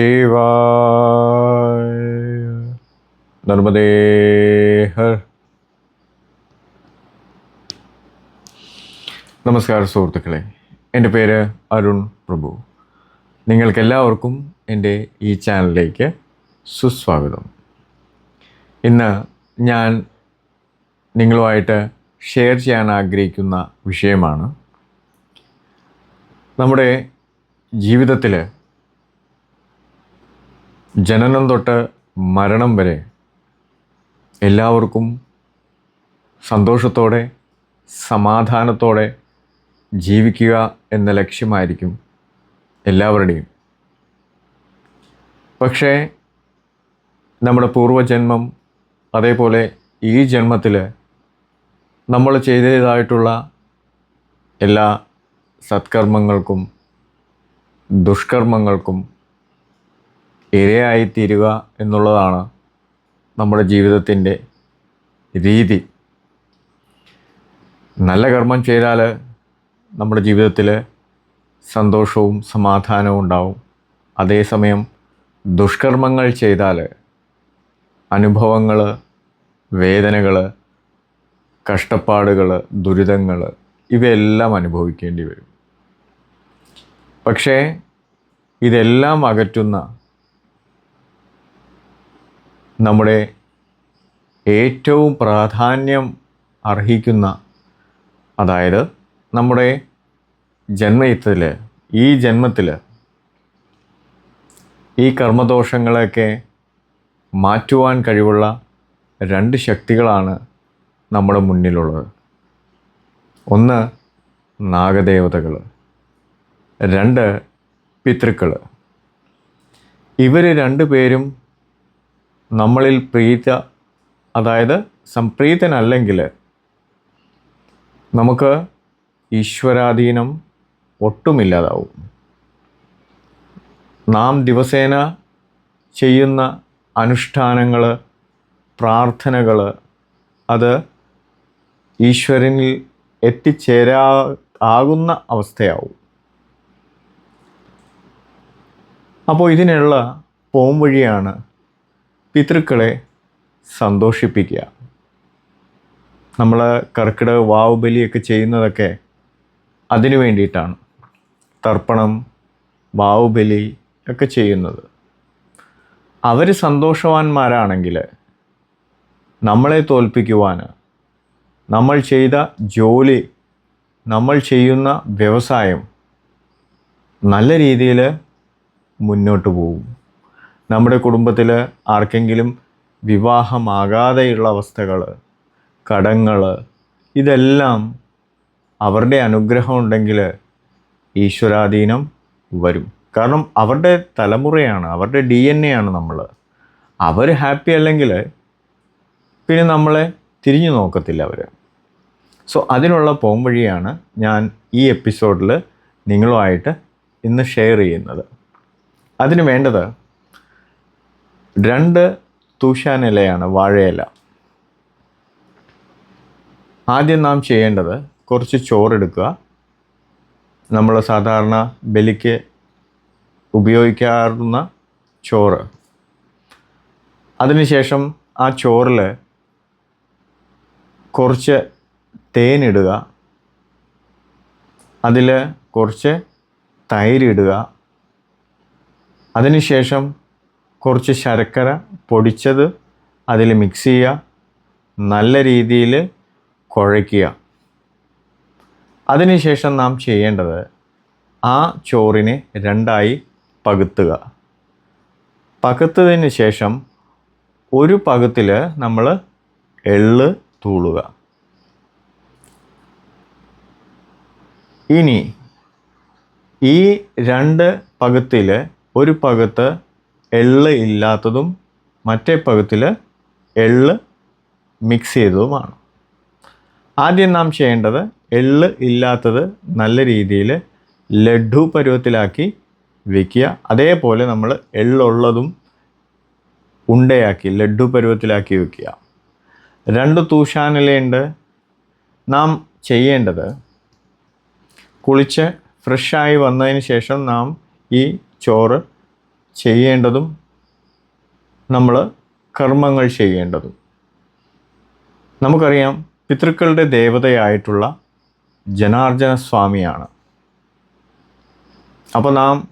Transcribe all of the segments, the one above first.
നമ नर्मदे ഹർ നമസ്കാരം സുഹൃത്തുക്കളെ എന്റെ പേര് അരുൺ പ്രഭു. നിങ്ങൾക്കെല്ലാവർക്കും എന്റെ ഈ ചാനലിലേക്ക് സുസ്വാഗതം. ഇന്ന് ഞാൻ നിങ്ങളുമായിട്ട് ഷെയർ ചെയ്യാൻ ആഗ്രഹിക്കുന്ന വിഷയമാണ് നമ്മുടെ ജീവിതത്തിൽ ജനനം തൊട്ട് മരണം വരെ എല്ലാവർക്കും സന്തോഷത്തോടെ സമാധാനത്തോടെ ജീവിക്കുക എന്ന ലക്ഷ്യമായിരിക്കും എല്ലാവരുടെയും. പക്ഷേ നമ്മുടെ പൂർവജന്മം അതേപോലെ ഈ ജന്മത്തിൽ നമ്മൾ ചെയ്തതായിട്ടുള്ള എല്ലാ സത്കർമ്മങ്ങൾക്കും ദുഷ്കർമ്മങ്ങൾക്കും ഇരയായിത്തീരുക എന്നുള്ളതാണ് നമ്മുടെ ജീവിതത്തിന്റെ രീതി. നല്ല കർമ്മം ചെയ്താൽ നമ്മുടെ ജീവിതത്തിൽ സന്തോഷവും സമാധാനവും ഉണ്ടാവും. അതേസമയം ദുഷ്കർമ്മങ്ങൾ ചെയ്താൽ അനുഭവങ്ങൾ വേദനകൾ കഷ്ടപ്പാടുകൾ ദുരിതങ്ങൾ ഇവയെല്ലാം അനുഭവിക്കേണ്ടി വരും. പക്ഷേ ഇതെല്ലാം അകറ്റുന്ന നമ്മുടെ ഏറ്റവും പ്രാധാന്യം അർഹിക്കുന്ന അതായത് നമ്മുടെ ജന്മയത്തിൽ ഈ ജന്മത്തിൽ ഈ കർമ്മദോഷങ്ങളെയൊക്കെ മാറ്റുവാൻ കഴിവുള്ള രണ്ട് ശക്തികളാണ് നമ്മുടെ മുന്നിലുള്ളത്. ഒന്ന് നാഗദേവതകൾ രണ്ട് പിതൃക്കൾ ഇവർ രണ്ടു പേരും നമ്മളിൽ പ്രീത അതായത് സംപ്രീതനല്ലെങ്കിൽ നമുക്ക് ഈശ്വരാധീനം ഒട്ടുമില്ലാതാവും. നാം ദിവസേന ചെയ്യുന്ന അനുഷ്ഠാനങ്ങൾ പ്രാർത്ഥനകൾ അത് ഈശ്വരനിൽ എത്തിച്ചേരാ ആകുന്ന അവസ്ഥയാവും. അപ്പോൾ ഇതിനുള്ള പോംവഴിയാണ് പിതൃക്കളെ സന്തോഷിപ്പിക്കുക. നമ്മൾ കർക്കിടക വാവ് ബലിയൊക്കെ ചെയ്യുന്നതൊക്കെ അതിനു വേണ്ടിയിട്ടാണ്. തർപ്പണം വാവ് ബലി ഒക്കെ ചെയ്യുന്നത്. അവർ സന്തോഷവാന്മാരാണെങ്കിൽ നമ്മളെ തോൽപ്പിക്കുവാൻ നമ്മൾ ചെയ്ത ജോലി നമ്മൾ ചെയ്യുന്ന വ്യവസായം നല്ല രീതിയിൽ മുന്നോട്ട് പോകും. നമ്മുടെ കുടുംബത്തിൽ ആർക്കെങ്കിലും വിവാഹമാകാതെയുള്ള അവസ്ഥകൾ കടങ്ങൾ ഇതെല്ലാം അവരുടെ അനുഗ്രഹം ഉണ്ടെങ്കിൽ ഈശ്വരാധീനം വരും. കാരണം അവരുടെ തലമുറയാണ് അവരുടെ ഡി എൻ എ ആണ് നമ്മൾ അവർ ഹാപ്പി അല്ലെങ്കിൽ പിന്നെ നമ്മളെ തിരിഞ്ഞു നോക്കത്തില്ല അവർ സോ അതിനുള്ള പോംവഴിയാണ് ഞാൻ ഈ എപ്പിസോഡിൽ നിങ്ങളുമായിട്ട് ഇന്ന് ഷെയർ ചെയ്യുന്നത്. അതിന് വേണ്ടത് രണ്ട് തൂശാനിലയാണ് വാഴയില. ആദ്യം നാം ചെയ്യേണ്ടത് കുറച്ച് ചോറെടുക്കുക. നമ്മൾ സാധാരണ ബലിക്ക് ഉപയോഗിക്കാറുന്ന ചോറ്. അതിനുശേഷം ആ ചോറിൽ കുറച്ച് തേനിടുക. അതിൽ കുറച്ച് തൈരിടുക അതിനുശേഷം കുറച്ച് ശർക്കര പൊടിച്ചത് അതിൽ മിക്സ് ചെയ്യുക. നല്ല രീതിയിൽ കുഴയ്ക്കുക. അതിനുശേഷം നാം ചെയ്യേണ്ടത് ആ ചോറിനെ രണ്ടായി പകുത്തുക. പകുത്തതിന് ശേഷം ഒരു പകുത്തിൽ നമ്മൾ എള്ള് തൂളുക. ഇനി ഈ രണ്ട് പകുത്തിൽ ഒരു പകുത്ത് എള്ള് ഇല്ലാത്തതും മറ്റേ പകുത്തിൽ എള്ള് മിക്സ് ചെയ്തതുമാണ്. ആദ്യം നാം ചെയ്യേണ്ടത് എള്ള് ഇല്ലാത്തത് നല്ല രീതിയിൽ ലഡു പരുവത്തിലാക്കി വയ്ക്കുക അതേപോലെ നമ്മൾ എള്ളുള്ളതും ഉണ്ടയാക്കി ലഡു പരുവത്തിലാക്കി വയ്ക്കുക രണ്ട് തൂഷാനിലയുണ്ട് നാം ചെയ്യേണ്ടത് കുളിച്ച് ഫ്രഷായി വന്നതിന് ശേഷം നാം ഈ ചോറ് ചെയ്യേണ്ടതും നമ്മൾ കർമ്മങ്ങൾ ചെയ്യേണ്ടതും. നമുക്കറിയാം പിതൃക്കളുടെ ദേവതയായിട്ടുള്ള ജനാർജന സ്വാമിയാണ്. അപ്പോൾ നാം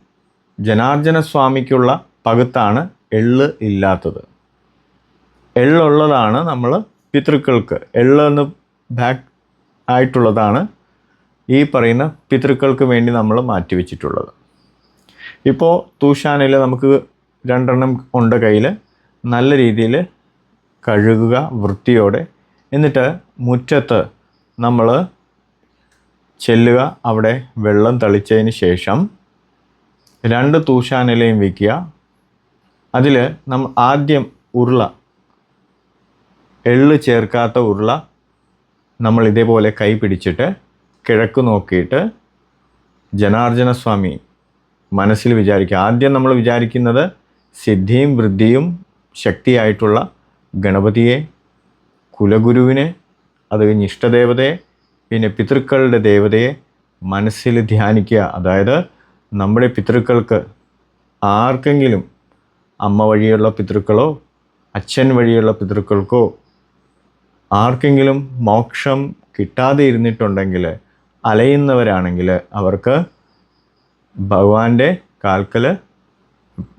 ജനാർജന സ്വാമിക്കുള്ള പകുത്താണ് എള്ള് ഇല്ലാത്തത്. എള്ളുള്ളതാണ് നമ്മൾ പിതൃക്കൾക്ക്. എള്ളെന്ന് ബാക്ക് ആയിട്ടുള്ളതാണ് ഈ പറയുന്ന പിതൃക്കൾക്ക് വേണ്ടി നമ്മൾ മാറ്റിവെച്ചിട്ടുള്ളത്. ഇപ്പോൾ തൂഷാനിൽ നമുക്ക് രണ്ടെണ്ണം ഉണ്ട് കയ്യിൽ നല്ല രീതിയിൽ കഴുകുക വൃത്തിയോടെ. എന്നിട്ട് മുറ്റത്ത് നമ്മൾ ചെല്ലുക അവിടെ വെള്ളം തളിച്ചതിന് ശേഷം രണ്ട് തൂഷാനിലയും വയ്ക്കുക അതിൽ നമ്മൾ ആദ്യം ഉരുള എള്ള് ചേർക്കാത്ത ഉരുള നമ്മൾ ഇതേപോലെ കൈ പിടിച്ചിട്ട് കിഴക്ക് നോക്കിയിട്ട് ജനാർദ്ദന സ്വാമി മനസ്സിൽ വിചാരിക്കുക. ആദ്യം നമ്മൾ വിചാരിക്കുന്നത് സിദ്ധിയും വൃദ്ധിയും ശക്തിയായിട്ടുള്ള ഗണപതിയെ കുലഗുരുവിനെ അത് കഴിഞ്ഞ് ഇഷ്ടദേവതയെ പിന്നെ പിതൃക്കളുടെ ദേവതയെ മനസ്സിൽ ധ്യാനിക്കുക. അതായത് നമ്മുടെ പിതൃക്കൾക്ക് ആർക്കെങ്കിലും അമ്മ വഴിയുള്ള പിതൃക്കളോ അച്ഛൻ വഴിയുള്ള പിതൃക്കൾക്കോ ആർക്കെങ്കിലും മോക്ഷം കിട്ടാതെ ഇരുന്നിട്ടുണ്ടെങ്കിൽ അലയുന്നവരാണെങ്കിൽ അവർക്ക് ഭഗവാന്റെ കാൽക്കൽ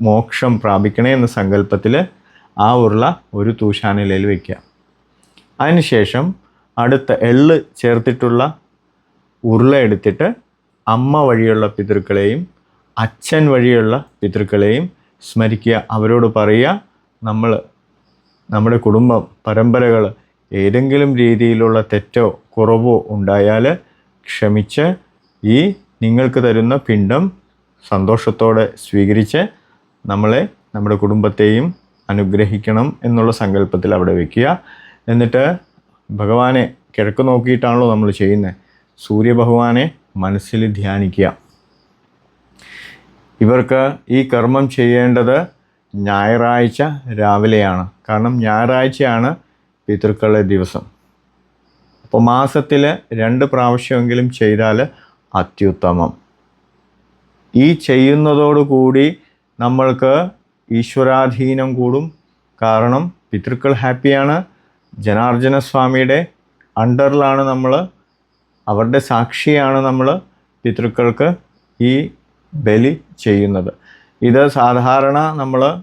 മോക്ഷം പ്രാപിക്കണേ എന്ന സങ്കല്പത്തിൽ ആ ഉരുള ഒരു തൂശാനിലയിൽ വയ്ക്കുക അതിനുശേഷം അടുത്ത എള്ള് ചേർത്തിട്ടുള്ള ഉരുള എടുത്തിട്ട് അമ്മ വഴിയുള്ള പിതൃക്കളെയും അച്ഛൻ വഴിയുള്ള പിതൃക്കളെയും സ്മരിക്കുക. അവരോട് പറയുക നമ്മൾ നമ്മുടെ കുടുംബം പരമ്പരകൾ ഏതെങ്കിലും രീതിയിലുള്ള തെറ്റോ കുറവോ ഉണ്ടായാൽ ക്ഷമിച്ച് ഈ നിങ്ങൾക്ക് തരുന്ന പിണ്ടം സന്തോഷത്തോടെ സ്വീകരിച്ച് നമ്മളെ നമ്മുടെ കുടുംബത്തെയും അനുഗ്രഹിക്കണം എന്നുള്ള സങ്കല്പത്തിൽ അവിടെ വയ്ക്കുക എന്നിട്ട് ഭഗവാനെ കിഴക്ക് നോക്കിയിട്ടാണല്ലോ നമ്മൾ ചെയ്യുന്നത്. സൂര്യഭഗവാനെ മനസ്സിൽ ധ്യാനിക്കുക. ഇവർക്ക് ഈ കർമ്മം ചെയ്യേണ്ടത് ഞായറാഴ്ച രാവിലെയാണ്. കാരണം ഞായറാഴ്ചയാണ് പിതൃക്കളുടെ ദിവസം. അപ്പോൾ മാസത്തിൽ രണ്ട് പ്രാവശ്യമെങ്കിലും ചെയ്താൽ അത്യുത്തമം. ഈ ചെയ്യുന്നതോടുകൂടി നമ്മൾക്ക് ഈശ്വരാധീനം കൂടും. കാരണം പിതൃക്കൾ ഹാപ്പിയാണ്. ജനാർജന സ്വാമിയുടെ അണ്ടറിലാണ് നമ്മൾ അവരുടെ സാക്ഷിയാണ് നമ്മൾ പിതൃക്കൾക്ക് ഈ ബലി ചെയ്യുന്നത്. ഇത് സാധാരണ നമ്മൾ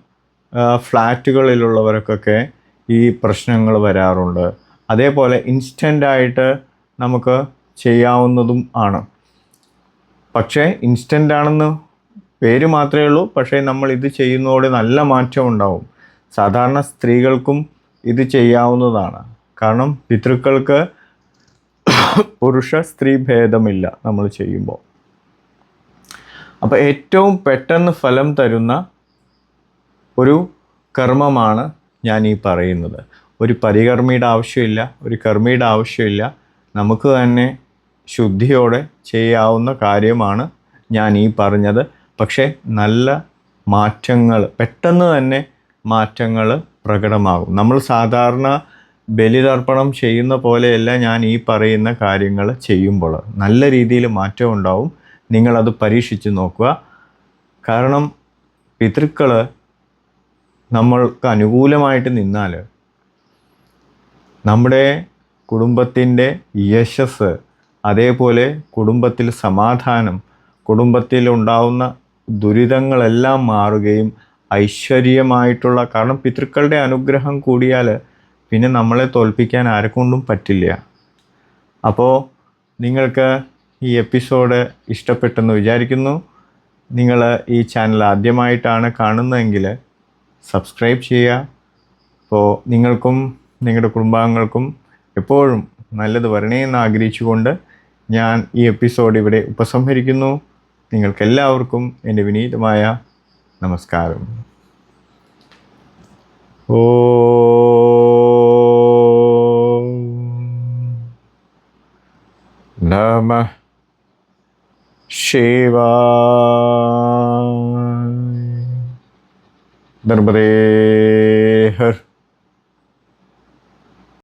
ഫ്ലാറ്റുകളിലുള്ളവർക്കൊക്കെ ഈ പ്രശ്നങ്ങൾ വരാറുണ്ട്. അതേപോലെ ഇൻസ്റ്റന്റായിട്ട് നമുക്ക് ചെയ്യാവുന്നതും ആണ്. പക്ഷേ ഇൻസ്റ്റന്റ് ആണെന്ന് പേര് മാത്രമേ ഉള്ളൂ. പക്ഷേ നമ്മൾ ഇത് ചെയ്യുന്നതോടെ നല്ല മാറ്റം ഉണ്ടാവും. സാധാരണ സ്ത്രീകൾക്കും ഇത് ചെയ്യാവുന്നതാണ്. കാരണം പിതൃക്കൾക്ക് പുരുഷ സ്ത്രീ ഭേദമില്ല നമ്മൾ ചെയ്യുമ്പോൾ. അപ്പോൾ ഏറ്റവും പെട്ടെന്ന് ഫലം തരുന്ന ഒരു കർമ്മമാണ് ഞാൻ ഈ പറയുന്നത്. ഒരു പരികർമ്മിയുടെ ആവശ്യമില്ല ഒരു കർമ്മിയുടെ ആവശ്യമില്ല. നമുക്ക് തന്നെ ശുദ്ധിയോടെ ചെയ്യാവുന്ന കാര്യമാണ് ഞാൻ ഈ പറഞ്ഞത്. പക്ഷേ നല്ല മാറ്റങ്ങൾ പെട്ടെന്ന് തന്നെ മാറ്റങ്ങൾ പ്രകടമാകും. നമ്മൾ സാധാരണ ബലിതർപ്പണം ചെയ്യുന്ന പോലെയല്ല ഞാൻ ഈ പറയുന്ന കാര്യങ്ങൾ ചെയ്യുമ്പോൾ. നല്ല രീതിയിൽ മാറ്റം ഉണ്ടാവും. നിങ്ങളത് പരീക്ഷിച്ച് നോക്കുക. കാരണം പിതൃക്കൾ നമ്മൾക്ക് അനുകൂലമായിട്ട് നിന്നാൽ നമ്മുടെ കുടുംബത്തിന്റെ യശസ് അതേപോലെ കുടുംബത്തിൽ സമാധാനം കുടുംബത്തിൽ ഉണ്ടാവുന്ന ദുരിതങ്ങളെല്ലാം മാറുകയും ഐശ്വര്യമായിട്ടുള്ള കാരണം പിതൃക്കളുടെ അനുഗ്രഹം കൂടിയാൽ പിന്നെ നമ്മളെ തോൽപ്പിക്കാൻ ആരെക്കൊണ്ടും പറ്റില്ല. അപ്പോൾ നിങ്ങൾക്ക് ഈ എപ്പിസോഡ് ഇഷ്ടപ്പെട്ടെന്ന് വിചാരിക്കുന്നു. നിങ്ങൾ ഈ ചാനൽ ആദ്യമായിട്ടാണ് കാണുന്നതെങ്കിൽ സബ്സ്ക്രൈബ് ചെയ്യുക. അപ്പോൾ നിങ്ങൾക്കും നിങ്ങളുടെ കുടുംബാംഗങ്ങൾക്കും എപ്പോഴും നല്ലത് വരണേ എന്ന് ആഗ്രഹിച്ചുകൊണ്ട് ഞാൻ ഈ എപ്പിസോഡ് ഇവിടെ ഉപസംഹരിക്കുന്നു. നിങ്ങൾക്കെല്ലാവർക്കും എന്റെ വിനീതമായ നമസ്കാരം. ഓ നമ ഹർ